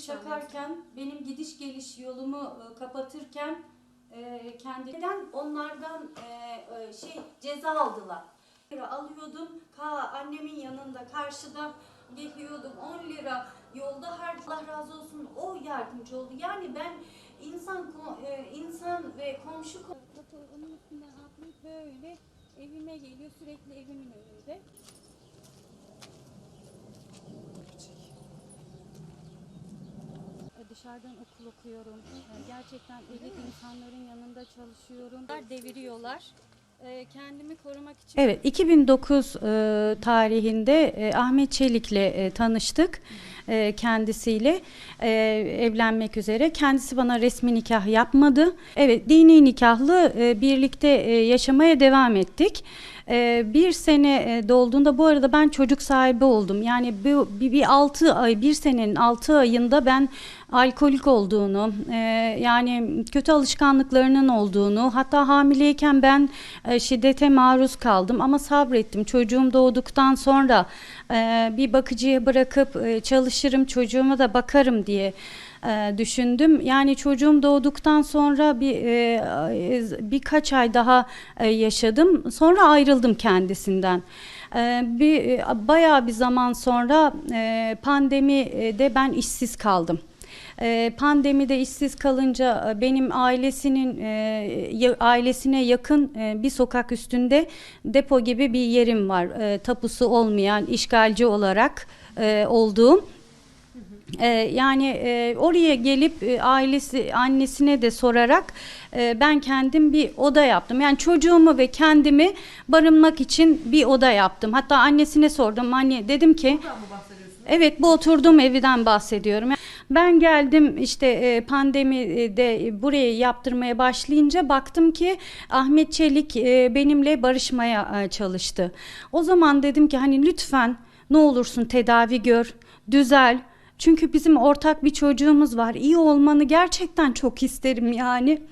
flash çakarken benim gidiş geliş yolumu e, kapatırken e, kendinden onlardan e, e, şey ceza aldılar. lira alıyordum. Ka annemin yanında karşıda geliyordum 10 lira yolda her Allah razı olsun o yardımcı oldu. Yani ben insan e, insan ve komşu ko- Onun üstünden atlayıp böyle evime geliyor sürekli evimin önünde. Dışarıdan okul okuyorum. E, Gerçekten elit insanların yanında çalışıyorum. Deviriyorlar. E, Kendimi korumak için Evet 2009 e, tarihinde e, Ahmet Çelik'le e, tanıştık kendisiyle e, evlenmek üzere. Kendisi bana resmi nikah yapmadı. Evet dini nikahlı e, birlikte e, yaşamaya devam ettik. E, bir sene e, dolduğunda bu arada ben çocuk sahibi oldum. Yani bu bir, bir 6 ay bir senenin 6 ayında ben alkolik olduğunu e, yani kötü alışkanlıklarının olduğunu hatta hamileyken ben e, şiddete maruz kaldım ama sabrettim. Çocuğum doğduktan sonra e, bir bakıcıya bırakıp e, çalışırım çocuğuma da bakarım diye e, düşündüm. Yani çocuğum doğduktan sonra bir e, birkaç ay daha e, yaşadım. Sonra ayrıldım kendisinden. Bir e, bayağı bir zaman sonra e, pandemide ben işsiz kaldım. Pandemide işsiz kalınca benim ailesinin ailesine yakın bir sokak üstünde depo gibi bir yerim var. Tapusu olmayan işgalci olarak olduğum. E, yani e, oraya gelip e, ailesi annesine de sorarak e, ben kendim bir oda yaptım. Yani çocuğumu ve kendimi barınmak için bir oda yaptım. Hatta annesine sordum. Anne dedim ki Evet bu oturduğum evden bahsediyorum. Ben geldim işte e, pandemide burayı yaptırmaya başlayınca baktım ki Ahmet Çelik e, benimle barışmaya e, çalıştı. O zaman dedim ki hani lütfen ne olursun tedavi gör, düzel. Çünkü bizim ortak bir çocuğumuz var. İyi olmanı gerçekten çok isterim yani.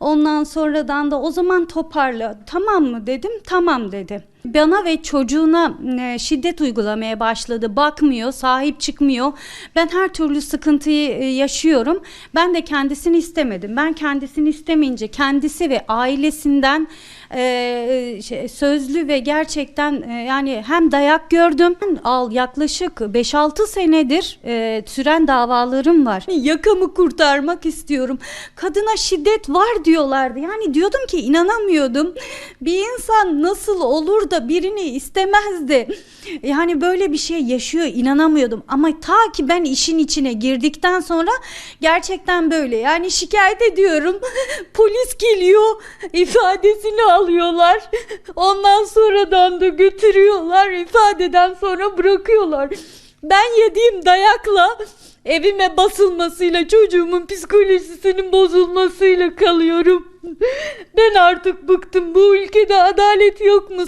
Ondan sonradan da o zaman toparla. Tamam mı dedim. Tamam dedi. Bana ve çocuğuna e, şiddet uygulamaya başladı. Bakmıyor, sahip çıkmıyor. Ben her türlü sıkıntıyı e, yaşıyorum. Ben de kendisini istemedim. Ben kendisini istemeyince kendisi ve ailesinden e, şey, sözlü ve gerçekten yani hem dayak gördüm. Al yaklaşık 5-6 senedir süren davalarım var. Yakamı kurtarmak istiyorum. Kadına şiddet var diyorlardı. Yani diyordum ki inanamıyordum. Bir insan nasıl olur da birini istemezdi. Yani böyle bir şey yaşıyor inanamıyordum. Ama ta ki ben işin içine girdikten sonra gerçekten böyle. Yani şikayet ediyorum. Polis geliyor. ifadesini alıyorlar. Ondan sonradan da götürüyorlar. ifadeden sonra bırakıyorlar. Ben yediğim dayakla evime basılmasıyla çocuğumun psikolojisinin bozulmasıyla kalıyorum. Ben artık bıktım. Bu ülkede adalet yok mu?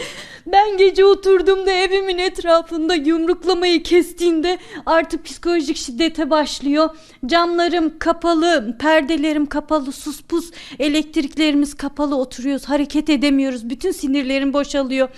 Ben gece oturduğumda evimin etrafında yumruklamayı kestiğimde artık psikolojik şiddete başlıyor. Camlarım kapalı, perdelerim kapalı, sus pus, elektriklerimiz kapalı oturuyoruz. Hareket edemiyoruz. Bütün sinirlerim boşalıyor.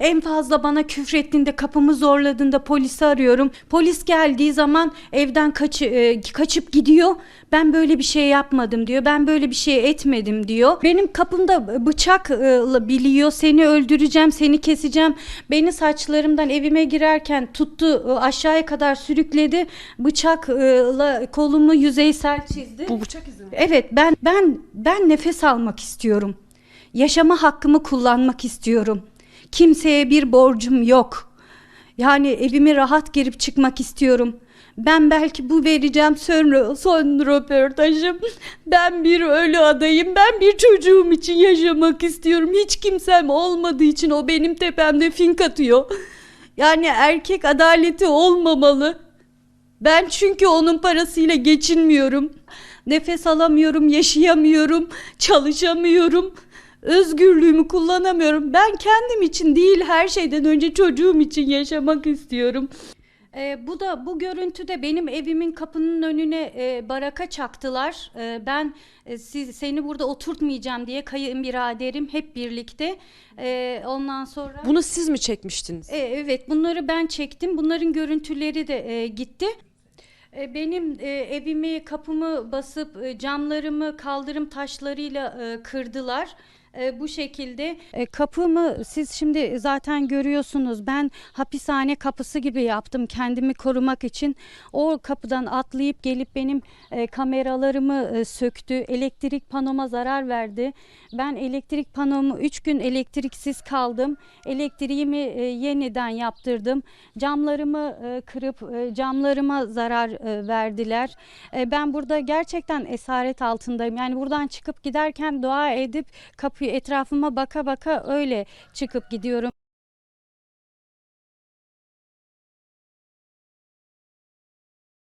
En fazla bana küfrettiğinde, kapımı zorladığında polisi arıyorum. Polis geldiği zaman evden kaçı, e, kaçıp gidiyor. Ben böyle bir şey yapmadım diyor. Ben böyle bir şey etmedim diyor. Benim kapımda bıçak e, biliyor. Seni öldüreceğim, seni keseceğim. Beni saçlarımdan evime girerken tuttu e, aşağıya kadar sürükledi. Bıçakla kolumu yüzeysel çizdi. Bu bıçak izi mi? Evet ben ben ben nefes almak istiyorum. Yaşama hakkımı kullanmak istiyorum. Kimseye bir borcum yok. Yani evime rahat girip çıkmak istiyorum. Ben belki bu vereceğim son, son röportajım. Ben bir ölü adayım. Ben bir çocuğum için yaşamak istiyorum. Hiç kimsem olmadığı için o benim tepemde fink atıyor. Yani erkek adaleti olmamalı. Ben çünkü onun parasıyla geçinmiyorum. Nefes alamıyorum, yaşayamıyorum, çalışamıyorum. Özgürlüğümü kullanamıyorum. Ben kendim için değil her şeyden önce çocuğum için yaşamak istiyorum. Ee, bu da bu görüntüde benim evimin kapının önüne e, baraka çaktılar. Ee, ben e, siz, seni burada oturtmayacağım diye kayınbiraderim hep birlikte. Ee, ondan sonra Bunu siz mi çekmiştiniz? e, evet bunları ben çektim. Bunların görüntüleri de e, gitti. E, Benim e, evimi, kapımı basıp e, camlarımı kaldırım taşlarıyla e, kırdılar. E, bu şekilde E, kapımı siz şimdi zaten görüyorsunuz. Ben hapishane kapısı gibi yaptım kendimi korumak için. O kapıdan atlayıp gelip benim e, kameralarımı e, söktü. Elektrik panoma zarar verdi. Ben elektrik panomu 3 gün elektriksiz kaldım. Elektriğimi yeniden yaptırdım. Camlarımı kırıp camlarıma zarar verdiler. Ben burada gerçekten esaret altındayım. Yani buradan çıkıp giderken dua edip etrafıma baka baka öyle çıkıp gidiyorum.